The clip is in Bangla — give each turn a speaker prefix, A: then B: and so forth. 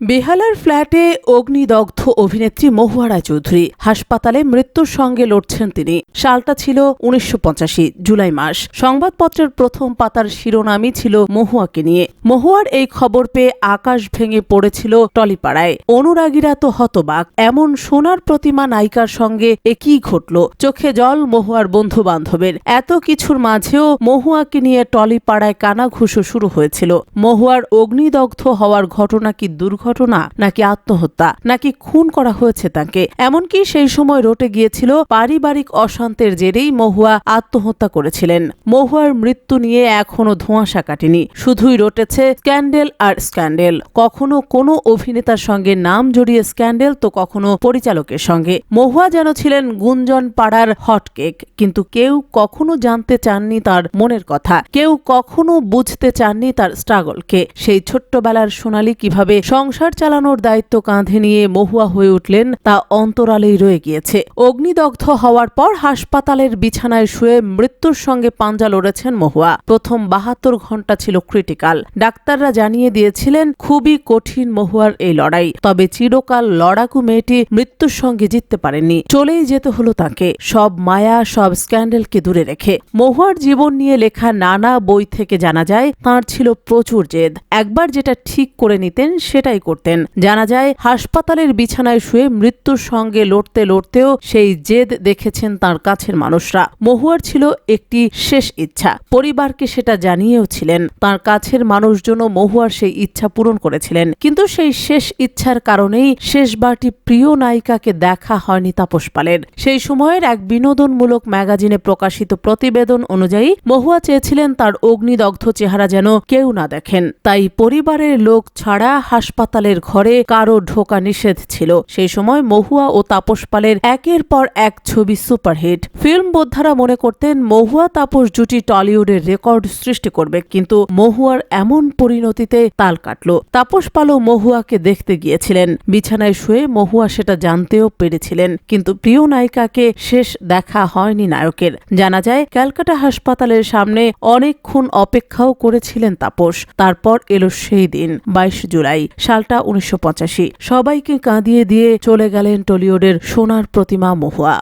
A: বেহালার ফ্ল্যাটে অগ্নিদগ্ধ অভিনেত্রী মহুয়া রায় চৌধুরী হাসপাতালে মৃত্যুর সঙ্গে লড়ছেন তিনি। সালটা ছিল উনিশশো পঁচাশি, জুলাই মাস। সংবাদপত্রের প্রথম পাতার শিরোনামই ছিল মহুয়াকে নিয়ে। মহুয়ার এই খবর পেয়ে আকাশ ভেঙে পড়েছিল টলিপাড়ায়। অনুরাগীরা তো হতবাক, এমন সোনার প্রতিমা নায়িকার সঙ্গে এ কি ঘটল। চোখে জল মহুয়ার বন্ধু বান্ধবের এত কিছুর মাঝেও মহুয়াকে নিয়ে টলিপাড়ায় কানাঘুষো শুরু হয়েছিল। মহুয়ার অগ্নিদগ্ধ হওয়ার ঘটনা কি দুর্ঘটনা? নাকি আত্মহত্যা, নাকি খুন করা হয়েছে তাকে। এমনকি সেই সময় রটে গিয়েছিল পারিবারিক অশান্তের জেরেই মহুয়া আত্মহত্যা করেছিলেন। মহুয়ার মৃত্যু নিয়ে এখনও ধোঁয়াশা কাটেনি। শুধুই রটেছে স্ক্যান্ডেল আর স্ক্যান্ডেল। কখনো কোনো অভিনেতার সঙ্গে নাম জড়িয়ে স্ক্যান্ডেল, তো কখনো পরিচালকের সঙ্গে। মহুয়া যেন ছিলেন গুঞ্জন পাড়ার হটকেক কিন্তু কেউ কখনো জানতে চাননি তার মনের কথা। কেউ কখনো বুঝতে চাননি তার স্ট্রাগলকে। সেই ছোট্টবেলার সোনালি কীভাবে সংসার চালানোর দায়িত্ব কাঁধে নিয়ে মহুয়া হয়ে উঠলেন, তা অন্তরালেই রয়ে গিয়েছে। অগ্নিদগ্ধ হওয়ার পর হাসপাতালের বিছানায় শুয়ে মৃত্যুর সঙ্গে পাঞ্জা লড়েছেন মহুয়া। প্রথম বাহাত্তর ঘণ্টা ছিল ক্রিটিক্যাল ডাক্তাররা জানিয়ে দিয়েছিলেন, খুবই কঠিন মহুয়ার এই লড়াই, তবে চিরকাল লড়াকু মেয়েটি মৃত্যুর সঙ্গে জিততে পারেননি চলেই যেতে হলো তাকে। সব মায়া, সব স্ক্যান্ডেলকে দূরে রেখে। মহুয়ার জীবন নিয়ে লেখা নানা বই থেকে জানা যায়, তাঁর ছিল প্রচুর জেদ। একবার যেটা ঠিক করে নিতেন, সেটাই করতেন। জানা যায়, হাসপাতালের বিছানায় শুয়ে মৃত্যুর সঙ্গে লড়তে লড়তেও সেই জেদ দেখেছেন তার কাছের মানুষরা। মহুয়ার ছিল একটি শেষ ইচ্ছা। পরিবারকে সেটা জানিয়েও ছিলেন। তার কাছের মানুষজনও মহুয়ার সেই ইচ্ছা পূরণ করেছিলেন। কিন্তু সেই শেষ ইচ্ছার কারণেই শেষবারটি প্রিয় নায়িকাকে দেখা হয়নি তাপস পালের। সেই সময়ের এক বিনোদনমূলক ম্যাগাজিনে প্রকাশিত প্রতিবেদন অনুযায়ী মহুয়া চেয়েছিলেন তার অগ্নিদগ্ধ চেহারা যেন কেউ না দেখেন। তাই পরিবারের লোক ছাড়া হাসপাতালের ঘরে কারও ঢোকা নিষেধ ছিল। সেই সময় মহুয়া ও তাপস পালের একের পর এক ছবি সুপারহিট। ফিল্ম বোদ্ধারা মনে করতেন, মহুয়া তাপস জুটি টলিউডের রেকর্ড সৃষ্টি করবে, কিন্তু মহুয়ার এমন পরিণতিতে তাল কাটল। তাপস পালও মহুয়াকে দেখতে গিয়েছিলেন। বিছানায় শুয়ে মহুয়া সেটা জানতেও পেরেছিলেন, কিন্তু প্রিয় নায়িকাকে শেষ দেখা হয়নি নায়কের। জানা যায়, ক্যালকাটা হাসপাতালের সামনে অনেকক্ষণ অপেক্ষাও করেছিলেন তাপস। তারপর এলো সেই দিন, বাইশ জুলাই। সালটা উনিশশো সবাইকে কাঁদিয়ে দিয়ে চলে গেলেন টলিউডের সোনার প্রতিমা মহুয়া।